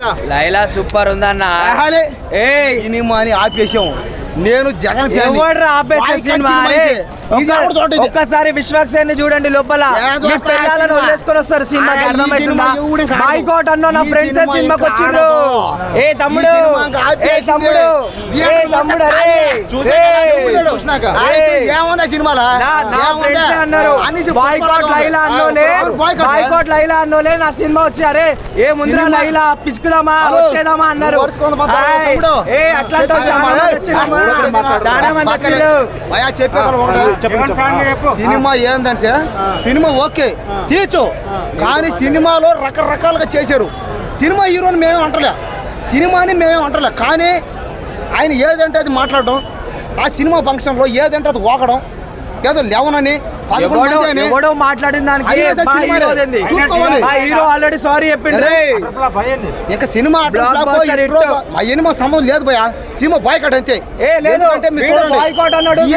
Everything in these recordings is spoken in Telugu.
లైలా సూపర్ ఉందన్న ఆహాలే. ఏ సినిమా అని ఆపేసాం నేను జగన్? ఒక్కసారి విశ్వక్సేన్ చూడండి లోపల పిల్లలను. వదిలేసుకొని వస్తారు సినిమాకి అర్థమవుతుందా సినిమా. బాయ్కాట్ అన్నో నా ఫ్రెండ్స్ సినిమాకి. ఏ తమ్ముడు ఏ. తమ్ముడు ఏ అరే. ఏముందా సినిమాలో నా? ఫ్రెండ్స్ అన్నారు బాయ్కాట్ లైలా అన్నోలే ఎవరు boycott? బాయ్కాట్ లైలా అన్నోలే నా సినిమా వచ్చి అరే ఏ ముందురా లైలా పిసుకుదామా. వచ్చేదామా అన్నారు. ఏ చాలా మంది సినిమా ఏందంటే సినిమా ఓకే తీర్చు. కానీ సినిమాలో రకరకాలుగా చేశారు. సినిమా హీరోని మేమే అంటలే. సినిమాని మేమే అంటలే. కానీ ఆయన ఏదంటే అది మాట్లాడడం ఆ సినిమా ఫంక్షన్లో ఏదంటే అది ఓకడం ఏదో లేవనని ఎవడో మాట్లాడిన దానికి. హీరో ఆల్రెడీ సారీ చెప్పిండు. ఇంకా సినిమా hit. మా సంబంధం లేదు భయ సినిమా బాయ్కట్ అంతే. ఏ లేదు. మీరు. బాయ్కాట్ అన్నాడు ఈ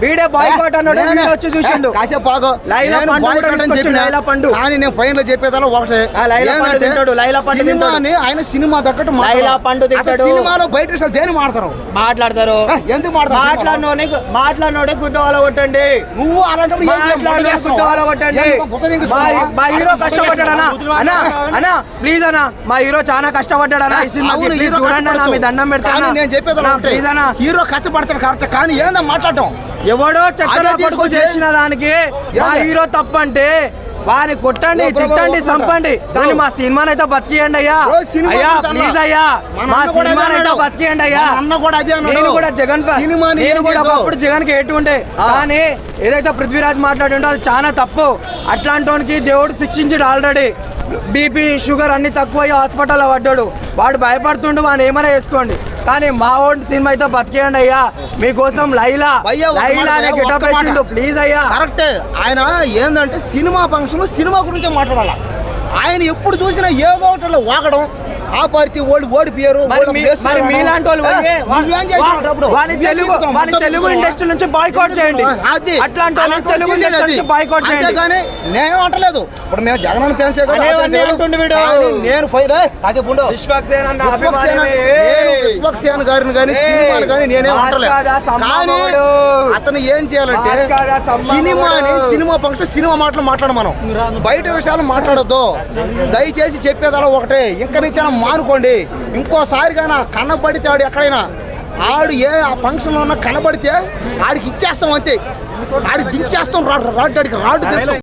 వీడే బాయ్కాట్ అన్నాడు వీడే వచ్చి చూసిండు. కాసేపు ఆగు. లైలా పండు అని. లైలా పండు. కానీ నేను ఫైన్లో చెప్పేదాలో ఒకటే. ఆ, లైలా పండు తింటాడు, లైలా పండు సినిమాని ఆయన సినిమా మాట్లాడరు. లైలా పండు తింటాడు. సినిమాలో బయట విషయాలు దేని మాట్లాడతారు? ఏ, ఎందుకు మాడతారు మాట్లాడినోడే మాట్లాడినోడే వాళ్ళ కొట్టండి. నువ్వు అలాంటప్పుడు? మాట్లాడిన వాళ్ళ కొట్టండి. మా హీరో అన్న. అన్నా ప్లీజ్ అన్న మా హీరో చాలా ఈ ప్లీజ్ హీరో చూడండి అన్న మీ దండం పెడతాను నేను చెప్పేది ఒకటే. ప్లీజ్ అన్న. హీరో కష్టపడతాడు కరెక్ట్ కానీ ఏందా మాట్లాడటం. ఎవడో తీసుకొచ్చి- చేసిన దానికి మా? హీరో తప్పంటే వాని కొట్టండి తిట్టండి చంపండి. కానీ మా సినిమాని అయితే బతికియండి అయ్యా అయ్యా. ప్లీజ్ అయ్యా మా సినిమాని అయితే. బతికియండి అయ్యా. నేను కూడా జగన్ నేను కూడా? ఒకప్పుడు జగన్కి ఎటు ఉండే కానీ ఏదైతే పృథ్వీరాజ్ మాట్లాడిండో అది చాలా తప్పు అట్లాంటి దేవుడు శిక్షించాడు ఆల్రెడీ బీపీ షుగర్ అన్ని తక్కువ హాస్పిటల్లో పడ్డాడు. వాడు భయపడుతుండు వాని ఏమైనా వేసుకోండి కానీ మా ఓన్ సినిమా అయితే బతికేయండి అయ్యా. మీకోసం లైలా లైలా గెటప్. వేసిండు. ప్లీజ్ అయ్యా. కరెక్టే. ఆయన ఏందంటే సినిమా ఫంక్షన్ సినిమా గురించే మాట్లాడాల. ఆయన ఎప్పుడు చూసినా ఏదో ఒకటి వాగడం ఆ పార్టీ ఓడి ఓడిపోయారు. మీలాంటి వాళ్ళు తెలుగు? ఇండస్ట్రీ నుంచి బాయ్కాట్ చేయండి అది అట్లాంటి తెలుగు వాళ్ళు ఇండస్ట్రీ చేసేది. నుంచి బాయ్కాట్ చేయండి అంతేగాని నేను అంటలేదు ఇప్పుడు మేము జగన్ ఫ్యాన్స్. నేను ఫైర్ గారిని కానీ ఏయ్. సినిమాలు కానీ నేనేం అంటలే ఆస్కారా కానీ సమ్మమ్మోడు. అతను ఏం చేయాలంటే. సినిమాని సినిమా ఫంక్షన్ సినిమా మాటలు మాట్లాడ మనం బయట విషయాలు మాట్లాడొద్దు దయచేసి చెప్పేదలా ఒకటే ఇంక నుంచి మానుకోండి. ఇంకోసారి కానీ కనబడితే ఆడు ఎక్కడైనా? ఆడు ఏ ఆ ఫంక్షన్లో ఉన్న కనబడితే ఆడికి ఇచ్చేస్తాం అంతే. ఆడికి దించేస్తాం రాడు రాడ్ ఆడికి రాడ్ తెస్తాం.